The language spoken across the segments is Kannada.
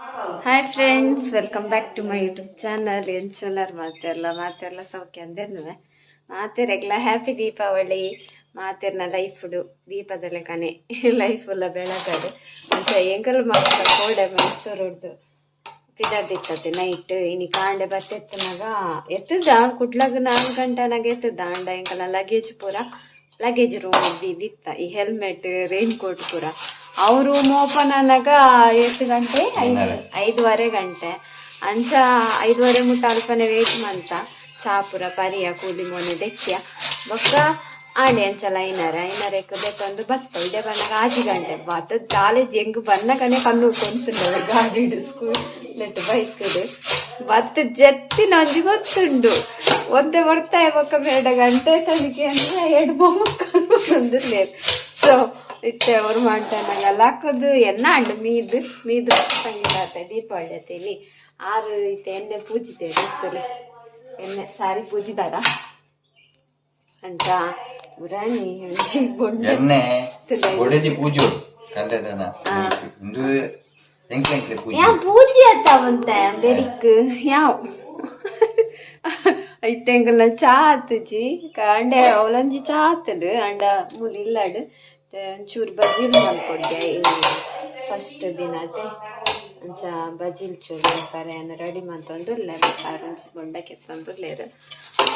Hi friends welcome back to my YouTube channel ಎಂಚುಲರ್ ಮಾತೆಲ್ಲ ಮಾತೆಲ್ಲ ಸೌಖ್ಯ ಅಂದೇನುವೆ ಮಾತೆರೆಗ್ಲ ಹ್ಯಾಪಿ ದೀಪಾವಳಿ. ಮಾತೆರ್ನ ಲೈಫ್ಡು ದೀಪದಲ್ಲೇ ಕಣೆ. ಲೈಫ್ ಎಲ್ಲ ಬೆಳಗದು ಅಂಚ ಎಂಕಲ್ ಮಕ್ಕಳ? ಕೋಡೆ ಮೈಸೂರುಡ್ದು ಪಿದಾದಿತ್ತತೆ ನೈಟ್ ಇನಿ ಕಾಂಡೆ ಬತ್ತೆತ್ತನಾಗ ಎತ್ತದ ಕುಟ್ಲಾಗ ನಾಲ್ಕು ಗಂಟೆನಾಗ ಎತ್ತದ ಅಂಡ ಎಂಕಲ್ನ ಲಗೇಜ್ ಪೂರ. ಲಗೇಜ್ ರೂಮ್ ಇದ್ದಿತ್ತ. ಈ ಹೆಲ್ಮೆಟ್ ರೈನ್ ಕೋಟ್ ಪೂರ. ಅವ್ರ ರೂಮ್ ಓಪನ್ ಆದಾಗ ಎಷ್ಟು ಗಂಟೆ? ಐದು ಐದುವರೆ ಗಂಟೆ. ಅಂಚ ಐದುವರೆ ಮುಟ್ಟ ಅಲ್ಪನೆ ವೇಟ್ ಮಂತ ಚಾಪುರ ಪರಿಯ ಕೂಲಿ ಮೊನೆ ದೆಕ್ಕಿಯ ಬೊಕ್ಕ ಆಂಡೆ ಅಂಚಲ, ಐನರ ಐನರ ಎಕ್ಕದೆ ತಂದು ಬತ್ತ ಇಡೆ ಬನ್ನಾಗ ಆಜಿ ಗಂಟೆ ಬಾತ. ಕಾಲೇಜ್ ಹೆಂಗ್ ಬನ್ನಗನೆ ಕಣ್ಣು ಕೊಂತುಂಡು ಗಾಡಿ ಸ್ಕೂಲ್ ನೆಟ್ ಬೈಕ್ ಬತ್ತ ಜತ್ತಿ ಒಂಜಿ ಗೊತ್ತುಂಡು. ಒಂದೇ ಬರ್ತಾ ಇವಕ್ಕ ಬೇಡ ಗಂಟೆ ತನಕ ಅಂದ್ರೆ ಎರಡು ಬೊಮ್ಮಕ್ಕಳು ಒಂದು ಸೊ ಇತ್ತೆ ಅವ್ರು ಮಾಡ್ತಾನಾಗಲ್ಲ ಹಾಕೋದು, ಎನ್ನ ಅಂಡು ಮೀದು ಮೀದು ತಂಗಿಡತ್ತೆ ದೀಪಾವಳಿ ಅತ್ತೇಲಿ. ಆರು ಇತ್ತೆ, ಎಣ್ಣೆ ಪೂಜಿತೆ ಎಣ್ಣೆ, ಸಾರಿ ಪೂಜಿದಾರ. ಅಂತ. ಎಣ್ಣೆ ಒಡೆದಿ ಪೂಜು ಕಂಡನ ಇಂದು ಎಂಕ್ಲೆ ಎಂಕ್ಲೆ ಪೂಜೆ ಯಾವ ಪೂಜೆ ಅತ್ತಾವಂತ ಬೆರಿಕ್ ಯಾವ ಐತೆಂಗಲ್ಲ ಚಾ ಆತುಜಿ ಅಂಡೆ ಅವಲಂಜಿ ಚಾ ಆತಡು ಅಂಡ ಮೂಲ ಇಲ್ಲಡು ಒಂಚೂರು ಬಜಿಲ್ ಮಾಡ್ಕೊಡ್ದೆ ಫಸ್ಟ್ ದಿನ ಅದೇ ಅಂಚ ಬಜಿಲ್ ಚೂರು ಅಂತಾರೆ ರೆಡಿ ಮಾಡ್ತಂದು ಲೆರ್ ಒಂಚಿ ಬೊಂಡಕ್ಕೆ ತಂದು ಲೇರು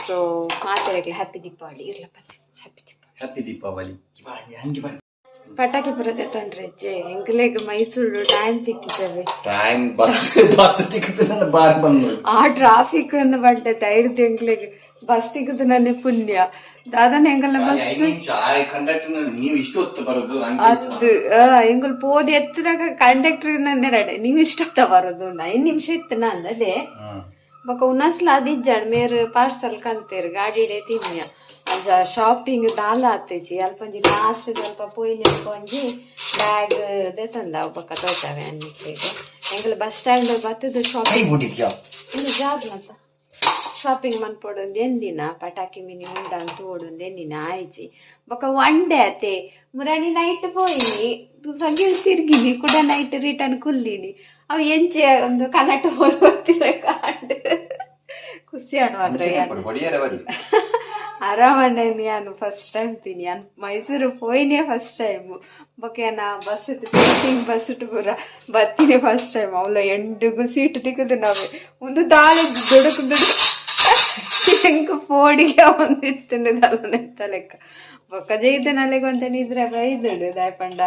ಸೊ ಮಾತಾಡಕ್ಕೆ ಹ್ಯಾಪಿ ದೀಪಾವಳಿ ಇರ್ಲಪ್ಪ ಹ್ಯಾಪಿ ದೀಪಾವಳಿ ಕಿವಾಣಿ ಹಂಗೆ ಬನ್ನಿ ಪಟಾಕಿ ಬರುತ್ತೆ ತಂಡ್ರೆ ಅಜ್ಜೆ. ಎಂಗ್ಲೆಗ್ ಮೈಸೂರು ಟೈಮ್ ತಿಕ್ಕಿದ್ದೇವೆ. ಟೈಮ್ ಬಸ್ ಬಸ್ ನನ್ನ ಬಾರ್ ಬಂದು ಆ ಟ್ರಾಫಿಕ್ ಅನ್ನು ಬಂಟೆ ಐದು ತಿಂಗಳಿಗೆ ಬಸ್ ಸಿಗುದು ನನ್ನ ಪುಣ್ಯ. ದಾದನ ಎಂಗಲ್ಲ ಬಸ್ ನೀವು ಇಷ್ಟು ಹೊತ್ತು ಬರೋದು ಅದು ಹೆಂಗಲ್ ಪೋದಿ ಎತ್ತರಾಗ ಕಂಡಕ್ಟರ್ ನೆರಡೆ. ನೀವು ಇಷ್ಟೊತ್ತ ಬರೋದು ಐದು ನಿಮಿಷ ಇತ್ತು ನಾನು ಅದೇ ಬಕ ಉನ್ನಸ್ಲ ಅದಿಜ್ಜಾಡ್ ಮೇರ್ ಪಾರ್ಸಲ್ ಕಂತೇರ್ ಗಾಡಿ ತಿನ್ಯ. ಶಾಪಿಂಗ್ ದಾಲ ಆತೇಜಿ ಅಲ್ಪಂಜಿ ಲಾಸ್ಟ್ ಸ್ವಲ್ಪ ಪೋಯಿನ ಒಂಜಿ ಬ್ಯಾಗ್ ದೆತಂದ ತಂದ ಬೊಕ ತೋಟವೆ ಅನ್ನಿಕ್ಲೆಗ್ ಎಂಗಲ್ ಬಸ್ ಸ್ಟ್ಯಾಂಡ್ ಬತ್ತದು ಶಾಪಿಂಗ್ ಬಿಟ್ಟಿದ್ಯಾ ಜಾಗ ಜಾಗ್ಲಂತ ಶಾಪಿಂಗ್ ಮನ್ಪೊಡೊಂದು ಎಂದಿನ ಪಟಾಕಿ ಮಿನಿ ಉಂಡ ಅಂತ ಓಡೊಂದು ಎಂದಿನ ಆಯ್ಜಿ ಬೊಕ ಒನ್ ಡೇ ಆತೆ ಮುರಾಣಿ ನೈಟ್ ಪೋಯಿನಿ ಹಂಗೆ ತಿರ್ಗಿನಿ ಕೂಡ ನೈಟ್ ರಿಟರ್ನ್ ಕುಲ್ಲಿನಿ ಅವು ಎಂಚೆ ಒಂದು ಕನ್ನಡ ಹೋದ್ ಗೊತ್ತಿಲ್ಲ ಕಾಂಡ್ ಖುಷಿ ಆಡುವಾದ್ರೆ ಬರಿ ನಾನು ಫಸ್ಟ್ ಟೈಮ್ ತಿನಿ ಅನ್ ಮೈಸೂರು ಪೋಯಿನೇ ಫಸ್ಟ್ ಟೈಮ್ ಬೊಕೆ ಬಸ್ ಸೀಟಿಂಗ್ ಬಸ್ ಪೂರ ಬತ್ತಿನೇ ಫಸ್ಟ್ ಟೈಮ್ ಅವಳ ಎಂಡಿಗೂ ಸೀಟ್ ತಿಕ್ಕದು ನಾವೇ. ಒಂದು ದಾಳಿ ದುಡುಕು ದುಡುಕು. ಹೆಂಗ ಪೋಡಿಗೆ ಒಂದು ಇತ್ತುಂಡು ನೆತ್ತ ಲೆಕ್ಕ. ಬೊಕ್ಕ ಜೈದ ನಲೆಗೆ ಅಂತ ನಿದ್ರೆ ಬೈದಳು ದಾಯಪಂಡ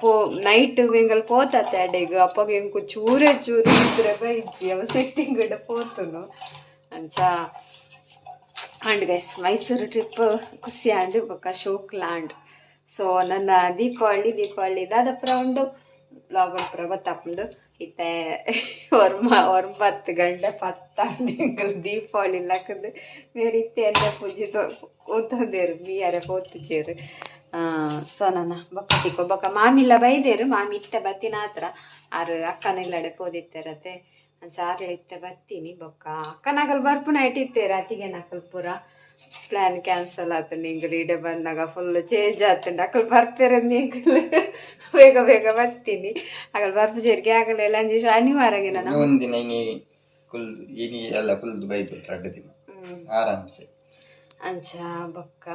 ಪೋ ನೈಟ್ ಬೆಂಗಲ್ ಪೋತತ್ತೆ ಅಡೆಗ್. ಅಪ್ಪಗೆ ಹೆಂಗು ಚೂರೇ ಚೂರು ಇದ್ರೆ ಬೈಜಿ ಅವ ಸಿಟ್ಟಿಂಗ್ ಗಿಡ ಪೋತುನು. ಅಂಚ. ಅಂಡ್ ಗೈಸ್ ಮೈಸೂರು ಟ್ರಿಪ್ ಖುಷಿ ಆ್ಯಂಡ್ ಬೊಕ್ಕ ಲ್ಯಾಂಡ್ ಸೊ ನನ್ನ ದೀಪಾವಳಿ ದೀಪಾವಳಿ ದಾದಪುರ ಉಂಡು ಪುರ ಗೊತ್ತಾಪುಂಡು. ಇತ್ತೆ ಒರ್ಮ ಒಂಬತ್ತು ಗಂಟೆ ಪತ್ತಾಂಡು ದೀಪಾವಳಿ ಲಕ್ಕದು ಬೇರೆ ಇತ್ತೆ ಪೂಜೆ ಕೂತಂದೇರು ಮೀಯರೆ ಚೇರು ಸೊ, ನನ್ನ ಬೊಕ್ಕ ತಿಕ್ಕೋ ಮಾಮಿಲ್ಲ ಬೈದೇರು ಮಾಮಿ ಇತ್ತೆ ಬತ್ತಿನ ಹತ್ರ. ಆರು ಅಕ್ಕನಿಲ್ಲಡೆ ಪೋದಿತ್ತೇರತ್ತೆ ಚಾರ್ಲ ಇತ್ತೆ ಬತ್ತೀನಿ ಬೊಕ್ಕ. ಅಕ್ಕನಾಗಲ್ ಬರ್ಪುನ ಇಟ್ಟಿತ್ತೇರ ರಾತಿಗೆ ನಕಲ್ ಪೂರ. ಪ್ಲಾನ್ ಕ್ಯಾನ್ಸಲ್ ಆತು ನಿಂಗಲ್ ಇಡೆ ಬಂದಾಗ ಫುಲ್ ಚೇಂಜ್ ಆತುಂಡು ಅಕಲ್ ಬರ್ಪೇರ ನಿಂಗಲ್. ಬೇಗ ಬೇಗ ಬರ್ತೀನಿ. ಅಕಲ್ ಬರ್ಪು ಜೇರಿಗೆ ಆಗಲ್ಲ ಎಲ್ಲ ಅಂಜಿ ಶನಿವಾರಗೆ ನಾನು. ಒಂದಿನ ಕುಲ್ದು ಇನಿ ಎಲ್ಲ ಕುಲ್ದು ಬೈದು ಎರಡು ದಿನ. ಆರಾಮ್ಸೆ. ಅಂಚ ಬೊಕ್ಕ.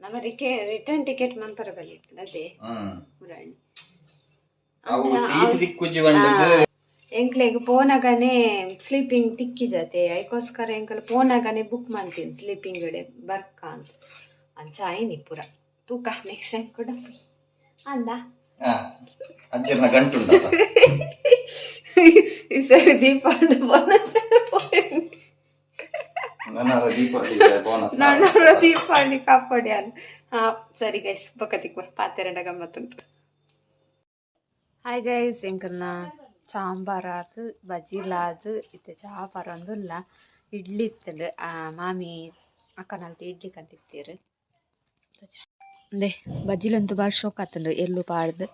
ನಮ್ಮ ರಿಕೆ ರಿಟರ್ನ್ ಟಿಕೆಟ್ ಮಂಪರ ಬಲ್ಲಿ ಅದೇ? ಹ್ಮ್. ಮುರಾಣಿ. ಅವು ಸೀಟ್ ದಿಕ್ಕುಜಿ ಬಂಡದ್ದು ಎಂಕ್ಲೆಗ್ ಪೋನಾಗನೆ ಸ್ಲೀಪಿಂಗ್ ತಿಕ್ಕಿ ಜತೆ. ಐಕೋಸ್ಕರ ಎಂಕಲ್ ಪೋನಾಗನೆ ಬುಕ್ ಮಾಡ್ತೀನಿ ಸ್ಲೀಪಿಂಗ್ ಡೆ ಬರ್ಕ ಅಂತ. ಅಂಚ ಆಯ್ನಿ ಪೂರ. ತೂಕ ನೆಕ್ಸ್ಟ್ ಟೈಮ್ ಕೂಡ ಅಂದ? ಹಾ ಗಂಟು ಈ ಸರಿ ದೀಪಾವಳಿ ಬೋನಸ್ ನನ್ನ ದೀಪಾವಳಿ ಕಾಪಾಡಿ ಅಂತ ಹಾ ಸರಿ ಗೈಸ್ ಬೊಕ್ಕತಿಕ್ ಪಾತೆರಡ ಗಮ್ಮತ್ತುಂಟು ಹಾಯ್ ಗೈಸ್ ಎಂಕಲ್ನ. ಸಾಂಬಾರ್ ಆತು ಬಜಿಲಾದು ಇತ್ತೆ ಚಾ ಪರೊಂದುಲ್ಲ ಇಡ್ಲಿ ಇತ್ತಲು ಆ ಮಾಮಿ ಅಕ್ಕನಲ್ತು ಇಡ್ಲಿ ಕಂತಿತ್ತೀರು ಅಂದೆ ಬಜಿಲಂತೂ ಭಾಳ ಶೋಕ್ ಆತಂಡು ಎಳ್ಳು ಪಾಡ್ದು.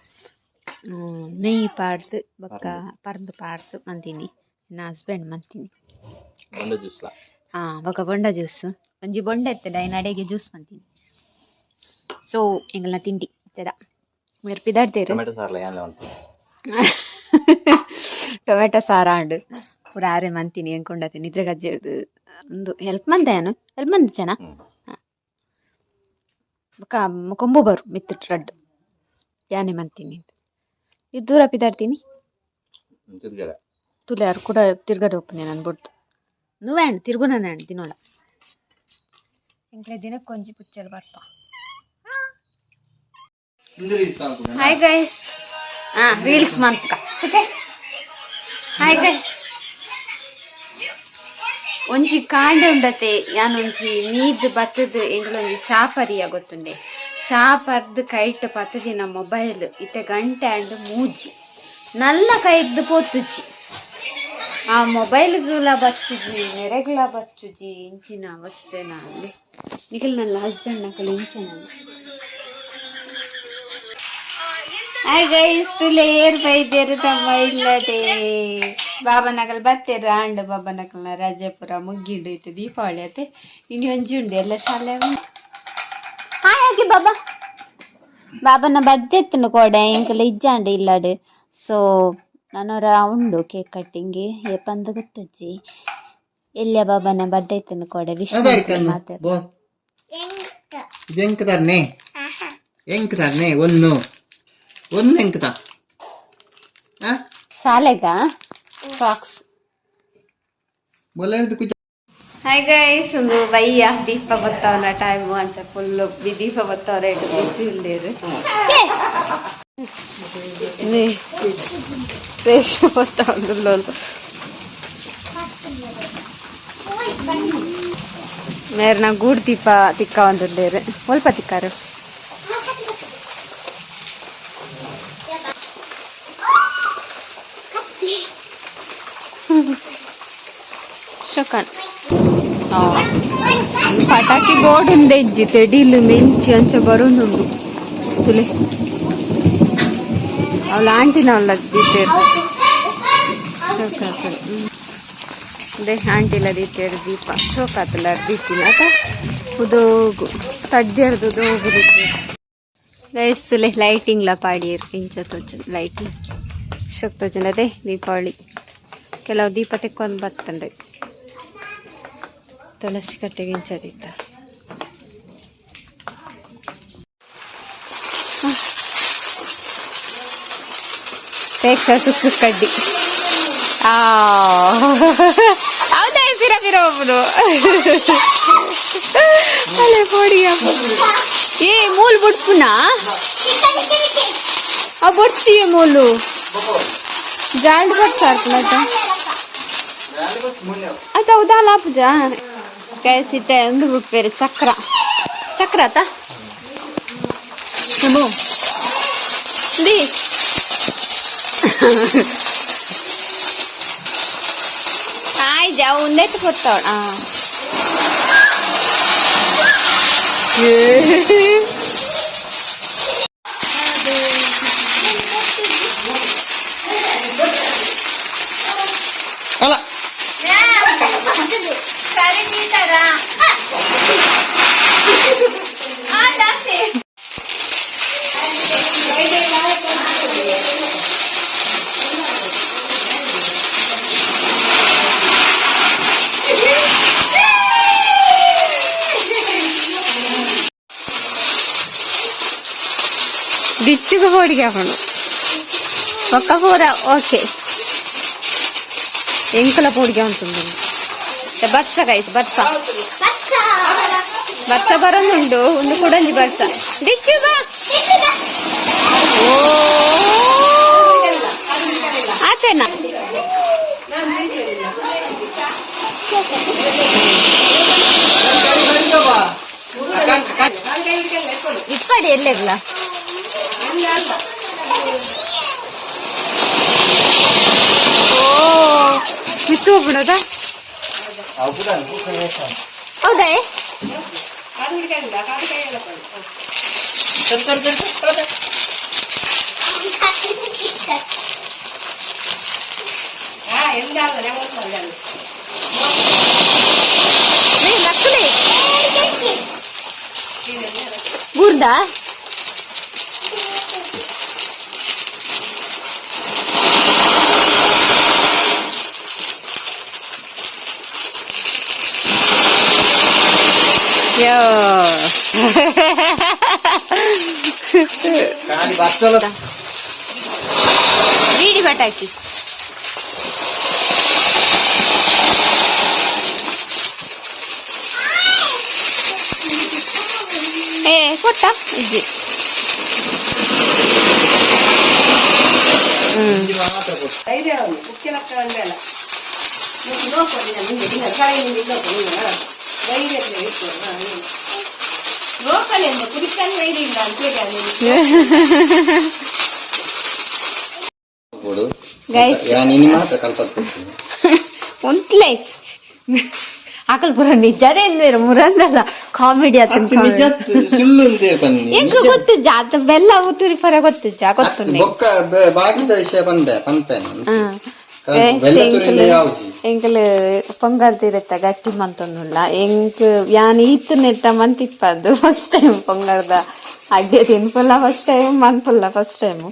ನೆಯ್ಯಿ ಪಾಡ್ದು ಬೊಕ್ಕ ಪರ್ದು ಪಾಡ್ದು ಮಂತೀನಿ ನನ್ನ ಹಸ್ಬೆಂಡ್ ಮಂತೀನಿ. ಹಾಂ ಬೊಕ ಬೊಂಡ ಜ್ಯೂಸ್. ಒಂಜಿ ಬೊಂಡ ಎತ್ತದ ಐನ ಅಡೆಗೆ ಜ್ಯೂಸ್ ಮಂತೀನಿ. ಸೊ ಎಂಗಲ್ನ ತಿಂಡಿ ಇತ್ತದ ಮೇರ್ ಟೊಮೆಟೊ ಸಾರ ಅಂಡು ಪುರಾರೆ ಮಂತೀನಿ ಹೆಂಕೊಂಡತಿ ನಿದ್ರೆ ಗಜ್ಜೆ ಹಿಡ್ದು ಒಂದು ಹೆಲ್ಪ್ ಮಂದೇನು ಹೆಲ್ಪ್ ಮಂದಿ ಜನ ಕೊಂಬು ಬರು ಮಿತ್ತಿಟ್ಟು ರಡ್ಡು ಯಾನೆ ಮಂತೀನಿ ಇದು ದೂರ ಪಿದಾಡ್ತೀನಿ ತುಲೆ ಅವ್ರು ಕೂಡ ತಿರ್ಗಡೆ ಹೋಗ್ತೀನಿ ನಾನು ಬಿಡ್ತು నువ్వే అండి తిరుగునానే అండి తినోళ్ళ ఇంకా తినకు కొంచెం పుచ్చలు పర్ప హాయ్ గైస్ రీల్స్ మనకు ಹಾಯ್ ಗೈಸ್ ಒಂಜಿ ಕಾಂಡೆ ಉಂಡತೆ ಯಾನೊಂಜಿ ಮೀದ್ ಬತ್ತದ ಎಂಗಳೊಂಜಿ ಚಾಪರಿಯ ಗೊತ್ತುಂಡೆ ಚಾಪರ್ದು ಕೈಟ್ ಪತ್ತದಿನ ಮೊಬೈಲ್, ಇತ್ತೆ ಗಂಟೆ ಅಂಡ್ ಮೂಜಿ ನಲ್ಲ ಕೈಡ್ದು ಪೋತುಜಿ ಆ ಮೊಬೈಲ್ಗಳ ಬಚ್ಚುಜಿ ನೆರೆಗಳ ಬಚ್ಚುಜಿ ಇಂಚಿನ ಅವಸ್ಥೆ ನಾಳೆ ನಿಖಿಲ್ ನನ್ನ ಹಸ್ಬೆಂಡ್ ನಕಲ್ ಇಂಚಿನ ಹಾಯ್ ಗೈಸ್ ತುಲೆ ಏರ್ ಬೈದೇರು ತಮ್ಮ ಇಲ್ಲದೆ. ಬಾಬನಕಲ್ ನಕಲ್ ಬತ್ತೇರು ಆಂಡ್ ಬಾಬಾ ನಕಲ್ನ ರಾಜಪುರ ಮುಗ್ಗಿಂಡು ಇತ್ತು ದೀಪಾವಳಿ ಅತ್ತೆ. ಇನ್ನು ಒಂಜಿ ಉಂಡು ಎಲ್ಲ ಶಾಲೆ ಹಾಯ್ ಆಗಿ ಬಾಬಾ. ಬಾಬನ ಬರ್ತ್ಡೇ ಕೊಡೆ ಕೋಡ ಇಂಕಲ ಇಜ್ಜಾಂಡೆ ಇಲ್ಲಾಡು. ಸೊ ನನ್ನವರ ಉಂಡು ಕೇಕ್ ಕಟ್ಟಿಂಗ್ ಏ ಪಂದ ಗೊತ್ತಜ್ಜಿ? ಎಲ್ಲಿಯ ಬಾಬನ ಬರ್ತ್ಡೇ ಎತ್ತನು ಕೋಡ ವಿಶ್ ಮಾತಾಡ. ಇದು ಎಂಕ್ ತರ್ನೆ? ಎಂಕ್ ತರ್ನೆ? ಒಂದು. ಒಂದು ಎಂಕ್ ತಾ ಆ? ಶಾಲೆಗ? ಫ್ರಾಕ್ಸ್ ಮೊಲ್ಲ ಹಿಡಿದು ಕುಯ್ತ ಹಾಯ್ ಗೈಸ್ ಒಂದು ಬಯ್ಯ ದೀಪ ಬತ್ತವನ ಟೈಮು ಅಂಚ ಫುಲ್ಲು ದೀಪ ಬತ್ತವ ರೇಟ್ ಬಿಸಿ ಇಲ್ಲೇರು ರೇಷ ಬತ್ತವಂದುಲ್ಲ ಮೇರ್ ನಾ ಗೂಡ್ ದೀಪ ತಿಕ್ಕ ಒಂದುಲ್ಲೇರು ಸ್ವಲ್ಪ ತಿಕ್ಕಾರು. ಅಂಚಕಣ್ ಪಟಾಕಿ ಬೋರ್ಡ್ ಉಂದೆಜ್ಜಿ ತೆಡಿಲು, ಮೆಂಚಿ ಅಂಚ ಬರೋಂದುಂಡು ತುಲೆ. ಅವಳ ಆಂಟಿನ ಅವಳದ್ದೀತೇರು ಶೋಕಾತಲ್ ಅದೇ ಆಂಟಿಲ ದೀತೇರು ದೀಪ. ಶೋಕಾತಲ ದೀತಿನ ಆತ ಉದೋಗು ತಡ್ಡ್ಯರ್ದು ಉದೋಗು ದೀತಿ ಗೈಸ್ ಲೈಟಿಂಗ್ ಲ ಪಾಡಿಯರ್. ಇಂಚ ತೋಚು ಲೈಟಿಂಗ್ ಶೋಕ್ ತೋಚನ ಅದೇ ದೀಪಾವಳಿ. ಕೆಲವು ದೀಪ ತೆಕ್ಕೊಂಡು ಬರ್ತಂಡ್ರಿ ತುಳಸಿ ಕಟ್ಟೆಗೆ ಇಂಚದಿತ್ತ ಪ್ರೇಕ್ಷ ಸುಕ್ಕು ಕಡ್ಡಿ ಆ ಹೌದಾ ಫಿರ ಫಿರ ಒಬ್ಬನು ಅಲ್ಲೇ ಪೋಡಿ ಏ ಮೂಲ್ ಬುಡ್ಪುನ ಆ ಬಡ್ಸಿ ಮೂಲು ಜಾಂಡ್ ಬಡ್ಸಾರ್ಕಲ ಅದು ಹೌದಾ ಲಾಪುಜ గైస్ ఇదే ఉంది బుక్ పేరు చక్ర చక్ర తమో ఇది హాయ్ జావు నెట్టుకొస్తాడు దిచ్చుకు పొడిగాపను ఒక్క కూర ఓకే ఎంకుల పొడిగా ఉంటుంది ಬರ್ಸಗಾಯ್ತು ಬರ್ಸ ಬರ್ಸ ಬರೋದುಂಡು ಒಂದು ಕುಡಂಜಿ ಬರ್ಸ ಡಿಚ್ಚು ಬಾ ಓ ಆತೇನಾ ಇಪ್ಪಡಿ ಎಲ್ಲಿರ್ಲ ಓ ಬಿತ್ತು ಹೋಗ್ಬಿಡೋದಾ ಹೌದಾ ಏ, ನಕ್ಕಲಿ ಗುರ್ದಾ ಅಯ್ಯೋ ಖಾಲಿ ಬರ್ತಲ್ಲ ಬೀಡಿ ಪಟಾಕಿ ಏ ಕೊಟ್ಟ ಇಜ್ಜಿ ಹ್ಮ್ ಮಾತ್ರ ಕೊಟ್ಟು ಧೈರ್ಯವನ್ನು ಮುಖ್ಯಲಕ್ಕ ಅಂದಲ್ಲ ನೀವು ನೋಡ್ಕೊಳ್ಳಿ ನಾನು ನಿಮಗೆ ದಿನ ಕಳೆಯಿಂದ ನೋಡ್ಕೊಳ್ಳಿ ನೀವು ಧೈರ್ಯದಿಂದ ಇಟ್ಕೊಳ್ಳಿ ನೋಡ್ಕೊಳ್ಳಿ ಅಂತ ಕುಡಿಸ್ಕೊಂಡು ಧೈರ್ಯ ಇಲ್ಲ ಅಂತೇಳಿ ಅಲ್ಲಿ ಕೊಡು Guys. ಯಾ ನಿನ್ನ ಮಾತ್ರ ಕಲ್ಪತ್ ಕೊಡ್ತೀನಿ ಉಂಟ್ಲೇ ಆಕಲ್ ಪುರ ನಿಜದೇ ಬೇರೆ ಮುರಂದಲ್ಲ. ಕಾಮಿಡಿ ಆತ ಸುಳ್ಳು ಅಂತ ಬನ್ನಿ ಎಂಕ ಜಾತ ಆತ ಬೆಲ್ಲ ಉತ್ತುರಿ ಪರ ಗೊತ್ತು ಜಾ ಗೊತ್ತು ಬಾಕಿದ ವಿಷಯ ಬಂದೆ ಹ್ಮ್ ಬೆಲ್ಲ ತುರಿಲ್ಲ ಯಾವ್ದು? ಎಂಕಲ್ ಪೊಂಗಲ್ ತೀರತ್ತ ಗಟ್ಟಿ ಮಂತೊಂದುಲ್ಲ. ಎಂಕ್ ಯಾನ್ ಈತ್ ನೆಟ್ಟ ಮಂತಿಪ್ಪದು ಫಸ್ಟ್ ಟೈಮ್ ಪೊಂಗಲ್ದ ಅಡ್ಡೆ ತಿನ್ಪುಲ್ಲ ಫಸ್ಟ್ ಟೈಮ್ ಮನ್ಪುಲ್ಲ ಫಸ್ಟ್ ಟೈಮ್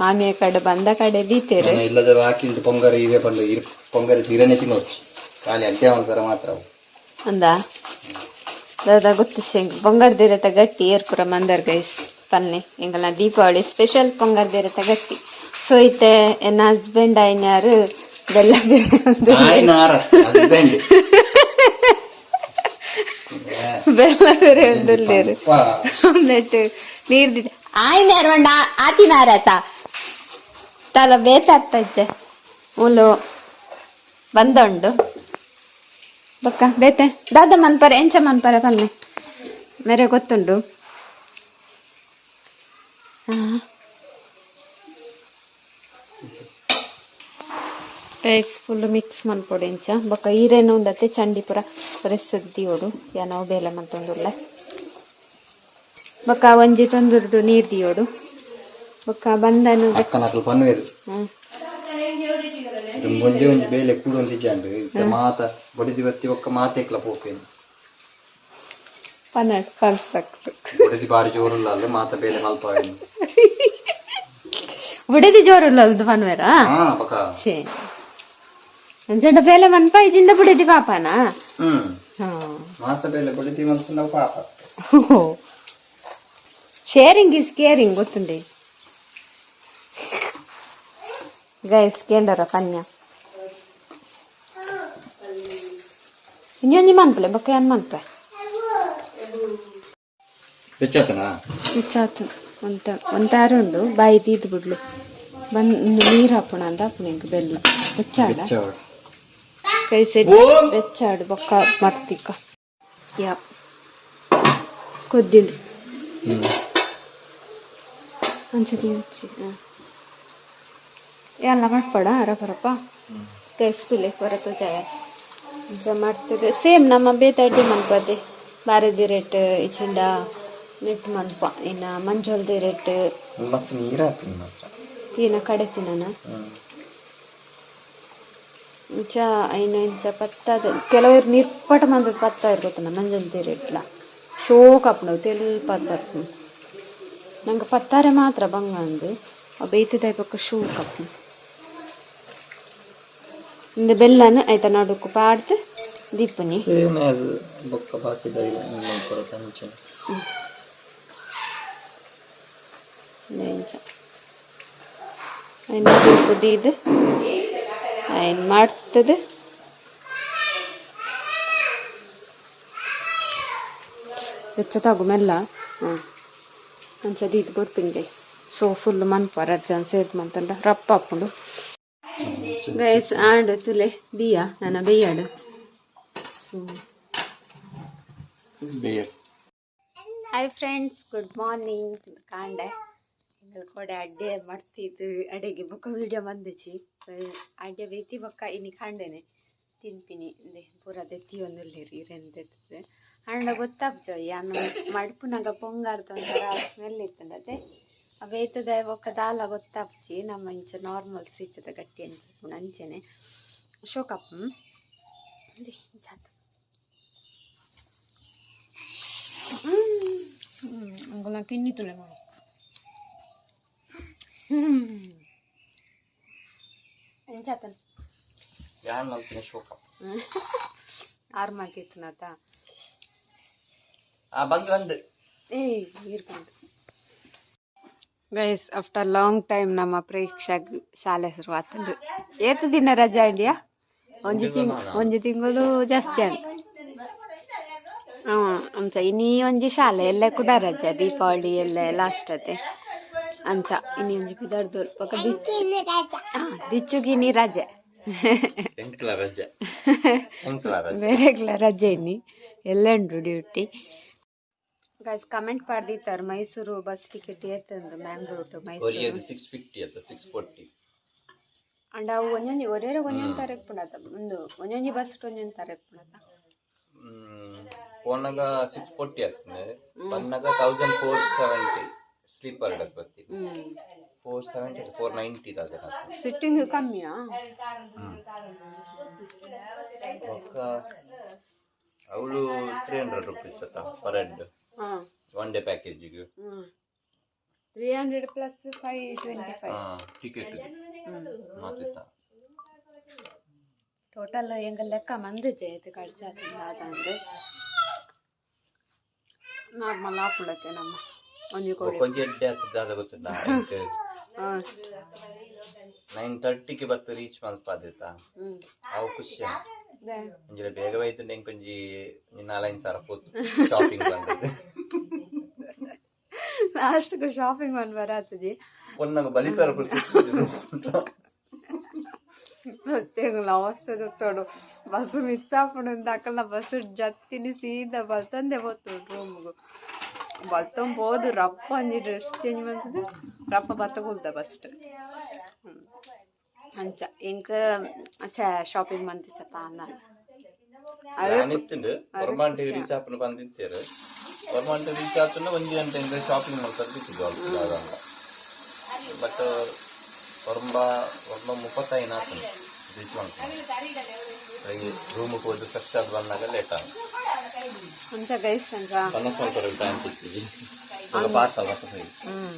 ಮಾಮಿಯ ಕಡೆ ಬಂದ ಕಡೆ ಬೀತೇರು. ನಾನು ಇಲ್ಲದ ಹಾಕಿಂಡು ಪೊಂಗರ ಇವೇ ಬಂದು ಇರ್ ಪೊಂಗರ ತೀರನೆ ತಿನ್ನೋಚಿ ಖಾಲಿ ಅಡ್ಡೆ ಮಾಡ್ತಾರ ಮಾತ್ರ ಅಂದ? ದಾದ ಗೊತ್ತು ಎಂಕ್ ಪೊಂಗರ್ ತೀರತ್ತ ಗಟ್ಟಿ ಏರ್ಪುರ ಮಂದರ್ ಗೈಸ್ ಪನ್ನೆ. ಎಂಕಲ್ನ ದೀಪಾವಳಿ ಸ್ಪೆಷಲ್ ಪೊಂಗರ್ ತೀರತ್ತ ಗಟ್ಟಿ. ಸೊ ಇತ್ತೆ ಎನ್ನ ಹಸ್ಬೆಂಡ್ ಆಯ್ನ್ಯಾರು ಬೆಲ್ಲ ಬೇರೆ ಒಂದು ಆಯ್ ನಾರ ಹಸ್ಬೆಂಡ್ ಬೆಲ್ಲ ಬೇರೆ ಒಂದುಲ್ಲೇರು ಆಮ್ಲೆಟ್ ನೀರ್ದಿದೆ ಆಯ್ನಾರ ಮಂಡ ಆತಿನಾರತ ತಲ ಬೇತಾತ್ತ ಇಜ್ಜೆ ಮೂಲು ಬಂದೊಂಡು ಬಕ್ಕ ಬೇತೆ ದಾದ ಮನ್ಪರೆ ಎಂಚ ಮನ್ಪರೆ ಪಲ್ಲೆ ಮೇರೆ ಗೊತ್ತುಂಡು ರೈಸ್ ಫುಲ್ ಮಿಕ್ಸ್ ಮಾಡ್ಕೊಡಿ ಅಂಚ. ಬೊಕ್ಕ ಈರೇನು ಉಂಡತೆ ಚಂಡಿಪುರ ಓಡು. ಯಾನೋ ಬೇಲೆ ಮಂತೊಂದುಲ್ಲ ಬೊಕ್ಕ ಒಂಜಿ ತೊಂದುರ್ದು ನೀರ್ ದಿಯೋಡು ಬೊಕ್ಕ ಬಂದನು ಅಕ್ಕನಕಲು ಜೋರು ಬೇಲೆ ಮಾತ ಬಡಿದಿ ಬತ್ತಿ ಒಕ್ಕ ಮಾತೇಕ್ಲ ಪೋಪೇನು. ಪನ್ನಡ್ ಪನ್ಸಕ್ರು ಬಡಿದಿ ಬಾರಿ ಜೋರುಲ್ಲ ಅಲ್ಲ ಮಾತ ಬೇಲೆ ಬುಡದಿ ಜೋರುಲ್ಲ ಪನ್ವೇರ? ಪಕ್ಕ ಛೇ ಅಂಚಂಡ ಬೇಲೆ ಮನ್ಪ ಇಜಿಂದ ಬುಡದಿ ಪಾಪನ ಹ್ಮ್ ಹಾ ಮಾತ ಬೇಲೆ ಬಡಿದಿ ಮಲ್ಪ ನಾವು ಪಾಪ ಶೇರಿಂಗ್ ಇಸ್ ಕೇರಿಂಗ್ ಗೊತ್ತುಂಡಿ ಗೈಸ್ ಕೇಂದರ ಕನ್ಯ ಇನ್ನೊಂಜಿ ಮನ್ಪಲೆ ಬೊಕ್ಕ ಏನ್ ಮನ್ಪೆ ಹೆಚ್ಚಾತನಾ ಇಚ್ಚಾತು ಒಂತ ಒಂತಾರು ಉಂಡು ಬಾಯಿ ತೀದ್ ಬಿಡ್ಲು ಬಂದ್ ನೀರ್ ಹಾಪುಣ ಅಂತ ಹಾಪುಣ ಇಂಕ ಬೆಲ್ಲ ಬೆಚ್ಚಾಡ ಹೆಚ್ಚಾವಡು ಕೈ ಸೇರಿ ಓ! ಬೆಚ್ಚಾಡು ಬೊಕ್ಕ ಮರ್ತಿಕ್ಕ ಯಾ ಕೊದ್ದಿಂಡು ಹ್ಮ್. ಒಂದ್ಸತಿ ಯಾ ಎಲ್ಲ ಮಾಡ್ಬೇಡ ರಪ್ಪ ಕೈಸ್ಕೂಲೆ ಹೊರತು ಜಾಯ ಜ ಮಾಡ್ತಿದ್ರೆ ಸೇಮ್ ನಮ್ಮ ಬೇತಾಡ್ಡಿ ಮಲ್ಪದೆ ಬಾರದಿ ರೇಟ್ ಇಚಿಂಡ ನೆಟ್ ಮಲ್ಪ ಇನ್ನ ಮಂಜೋಲ್ದಿ ರೇಟ್. ಏನ ಕಡೆ ತಿನ್ನ ಇಂಚ ಐನ ಇಂಚ ಪತ್ತದ ಕೆಲವರು ನಿರ್ಪಟ ಮಂದದ ಪತ್ತ ಇರ್ಬೋತನ ಮಂಜೋಲ್ದಿ ರೇಟ್ಲ ಶೋ ಕಪ್ನವು ತೆಲ್ ಪತ್ತ ನಂಗೆ ಪತ್ತಾರೆ ಮಾತ್ರ ಬಂಗ ಅಂದು ಬೇಯ್ತದ ಪಕ್ಕ ಶೂ ಕಪ್ನು இந்த ಬೆಲ್ಲನ ಆಯ್ತಾ ನಡುಕು ಪಾಡ್ದು ದೀಪನಿ ಸೇಮ್ ಅದು ಬೊಕ್ಕ ಬಾಕಿದ ಇನ್ನೊಂದು ಕೊರ ಕಂಚೆ ಐನು ಮಾಡ್ತದೆ? ಹೆಚ್ಚ ತಗು ಮೆಲ್ಲ. ಹಾಂ. ಅಂಚ ದೀದ್ ಗೈಸ್ ಸೊ ಫುಲ್ ಮನ್ಪಾರ ಅರ್ಜನ್ ಸೇರ್ದು ಮಂತಂಡ ರಪ್ಪ ಹಾಕೊಂಡು ಗೈಸ್ ಆಂಡ್ ತುಲೆ ದಿಯಾ? ನನ್ನ ಬೇಯಾಡು. So hi friends good morning ಕಾಂಡೆ. ಕೊಡೆ ಅಡ್ಡೆ ಮಾಡ್ತಿದ್ದು ಅಡೆಗೆ ಬೊಕ್ಕ ವಿಡಿಯೋ ಬಂದಿಚ್ಚಿ ಅಡ್ಡೆ ಬೇತಿ ಬೊಕ್ಕ ಇನಿ ಕಾಂಡೆನೆ ತಿನ್ಪಿನಿ ಇಂದೆ ಪೂರ ದೆತ್ತಿ ಒಂದು ಇರೇನು ದೆತ್ತದೆ ಅಂಡ ಗೊತ್ತಾಪ್ಜೋ ಯಾನು ಮಡ್ಪುನಾಗ ಪೊಂಗಾರ್ದ ಒಂಥರ ಸ್ಮೆಲ್ ಇತ್ತಂದತೆ ಅವೇತದ ಒಕ್ಕ ದಾಲ ಗೊತ್ತಾಪ್ಜಿ ನಮ್ಮ ಇಂಚ ನಾರ್ಮಲ್ ಸಿಟ್ಟದ ಗಟ್ಟಿ ಅಂಚ ಅಂಚೆನೆ ಶೋಕಪ್ಪ ಜಾತ ಅಂಗುಲ ಕಿನ್ನಿ ತುಲೆ ಮಾಡು ನೀರು ಬಂತು ಗೈಸ್ ಆಫ್ಟರ್ ಲಾಂಗ್ ಟೈಮ್ ನಮ್ಮ ಪ್ರೇಕ್ಷಕ ಶಾಲೆ ಶುರು ಆತಂದು ಏತು ದಿನ ರಜಾ ಇಂಡಿಯಾ? ಒಂಜಿ ತಿಂಗ್ ಒಂಜಿ ತಿಂಗಳು ಜಾಸ್ತಿ ಉಂಟು ಹಾಂ ಅಂಚ ಇನ್ನೀ ಒಂಜಿ ಶಾಲೆ ಎಲ್ಲ ಕೂಡ ರಜೆ ದೀಪಾವಳಿ ಎಲ್ಲ ಲಾಸ್ಟ್ ಅತ್ತೆ ಅಂಚ ಇನ್ನೊಂದು ಪಿದರ್ದು ಪಕ್ಕ ದಿಚ್ಚು ಹಾಂ ದಿಚ್ಚುಗಿನಿ ರಜೆ. ಬೇರೆಗ್ಲ ರಜೆ ಇನ್ನಿ. ಎಲ್ಲ ಡ್ಯೂಟಿ ಗೈಸ್ ಕಮೆಂಟ್ ಪಾಡ್ದಿತ್ತಾರೆ Mysuru bus ticket ಏತಂದು Mangalore to Mysuru. Six fifty ಅಂತ ಸಿಕ್ಸ್ ಫೋರ್ಟಿ ಅಂಡ್ ಅವು ಒಂಜೊಂಜಿ ಒರೇರೆ ಒಂಜೊಂದು ತಾರೀಕು ಪುಣತ ಒಂದು ಒಂಜೊಂಜಿ ಬಸ್ ಒಂಜೊಂದು ತಾರೀಕು ಪುಣತ ಫೋನಾಗ ಸಿಕ್ಸ್ ಫೋರ್ಟಿ ಆಗ್ತದೆ. ಬಂದಾಗ ತೌಸಂಡ್ ಫೋರ್ ಸೆವೆಂಟಿ ಸ್ಲೀಪರ್ ಬರ್ತೀವಿ ಹ್ಞೂ ಫೋರ್ ಸೆವೆಂಟಿ ಫೋರ್ ನೈಂಟಿ ಅದ ಸಿಟ್ಟಿಂಗ್ ಕಮ್ಮಿಯಾ ಒಕ್ಕ ಅವಳು ತ್ರೀ ಹಂಡ್ರೆಡ್ ರುಪೀಸ್ ಅತ್ತ ಪರ್ ಹೆಡ್ ಹಾಂ ಒನ್ ಡೇ ಪ್ಯಾಕೇಜಿಗೆ ಹ್ಞೂ three hundred plus five twenty five ticket ಮಾತಿತ್ತ total ಎಂಗ ಲೆಕ್ಕ ಮಂದಿದೆ ಇದು ಖರ್ಚಾಗ್ತದೆ ಅದಂದ್ರೆ ನಾರ್ಮಲ್ ಹಾಕ್ಬಿಡತ್ತೆ ನಮ್ಮ ಒಂಜಿ ಕೋಳಿ ಕೊಂಚ ಎಡ್ಡೆ ಆಗ್ತದೆ ಅದ ಗೊತ್ತಿಲ್ಲ ಹಾಂ ನೈನ್ ತರ್ಟಿಗೆ ಬತ್ತು ರೀಚ್ ಮಲ್ಪಾದಿತ್ತ ಹ್ಞೂ ಅವು ಖುಷಿ ಅದೇ ಒಂಜಿ ಬೇಗ ಬೈತು ನಂಗೆ ಕೊಂಜಿ ನಾಲ್ಕು ಸಾವಿರ ಹೋತು ಶಾಪಿಂಗ್ ಬಂದದ್ದು ಲಾಸ್ಟ್ಗೆ ಶಾಪಿಂಗ್ ಮಾಡಿ ಬರತ್ತದಿ ಪೊನ್ನಗ ಬಲಿತಾರ ಮತ್ತೆ ಅವಸ್ಥೆ ತೋಡು ಬಸ್ ಮಿಸ್ ಆಪುಂಡು ಅಕ್ಕಲ ಬಸ್ ಜತ್ತಿನಿ ಸೀದಾ ಬಸ್ ತಂದೆ ಹೋತು ರೂಮ್ಗು ಬತ್ತೊಂದು ರಪ್ಪ ಅಂಜಿ ಡ್ರೆಸ್ ಚೇಂಜ್ ಮಾಡ್ತದೆ ರಪ್ಪ ಬತ್ತ ಕುಲ್ದ ಫಸ್ಟ್ ಅಂಚ ಎಂಕ ಶಾಪಿಂಗ್ ಮಂತ್ ಚತ ಅನ್ನ. ನಾನಿತ್ತಿಂದು ಹೊರಮಾಂಟಿ ರೀಚ್ ಆಪನ ಬಂದಿತ್ತೇರು. ಹೊರಮಾಂಟಿ ರೀಚ್ ಆತನ ಒಂಜಿ ಇಂದ ಶಾಪಿಂಗ್ ಮಾಡ್ತಾರೆ ಬಿಟ್ಟಿದ್ದು ಬಟ್ ಹೊರಂಬ ಹೊರಂಬ ಮುಪ್ಪತ್ತೈದು ಆತನ ರೀಚ್ ಮಾಡ್ತಾನೆ ರೂಮಿಗೆ ಫ್ರೆಶ್ ಬಂದಾಗ ಲೇಟ್ ಆಗ. ಮತ್ತೆ ಸರಿ ಹ್ಮ್.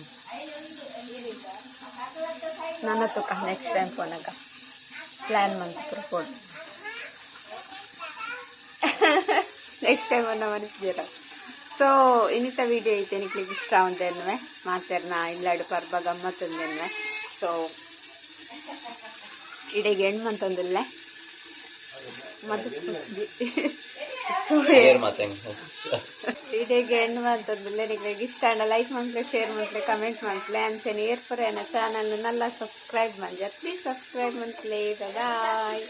ನನ್ನ ತುಕ ನೆಕ್ಸ್ಟ್ ಟೈಮ್ ಫೋನಾಗ ಪ್ಲ್ಯಾನ್ ಮಾಡ್ತಿದ್ರು ಫೋನ್ ನೆಕ್ಸ್ಟ್ ಟೈಮ್ ಅನ್ನ ಮನಸ್ಸಿದ್ದೀರ ಸೊ ಇನ್ನಿತ ವಿಡಿಯೋ ಐತೆ ನಿಕ್ಲಿಗೆ ಇಷ್ಟ ಉಂಟೆನ್ವೆ ಮಾತೇರ್ನ ಇಲ್ಲಾಡು ಪರ್ಬ ಗಮ್ಮತ್ತುಂದೆನ್ವೆ ಸೊ ಇಡೀ ಹೆಣ್ಣು ಅಂತಂದಿಲ್ಲ ಮತ್ತೆ ಸೊ ಏರ್ ಮತ್ತೆ ವಿಡಿಯೋಗೆ ಹೆಣ್ಣು ಅಂತಂದಿಲ್ಲ ನಿಮಗೆ ಇಷ್ಟ ಲೈಕ್ ಮಾಡ್ಲೆ ಶೇರ್ ಮಾಡ್ಲೆ ಕಮೆಂಟ್ ಮಾಡ್ಲೆ ಅಂಚನೆ ಏರ್ಪುರ ಚಾನಲ್ ನಲ್ಲ ಸಬ್ಸ್ಕ್ರೈಬ್ ಮಾಡಿ ಪ್ಲೀಸ್ ಸಬ್ಸ್ಕ್ರೈಬ್ ಮಾಡ್ಲೆ ಬಾಯ್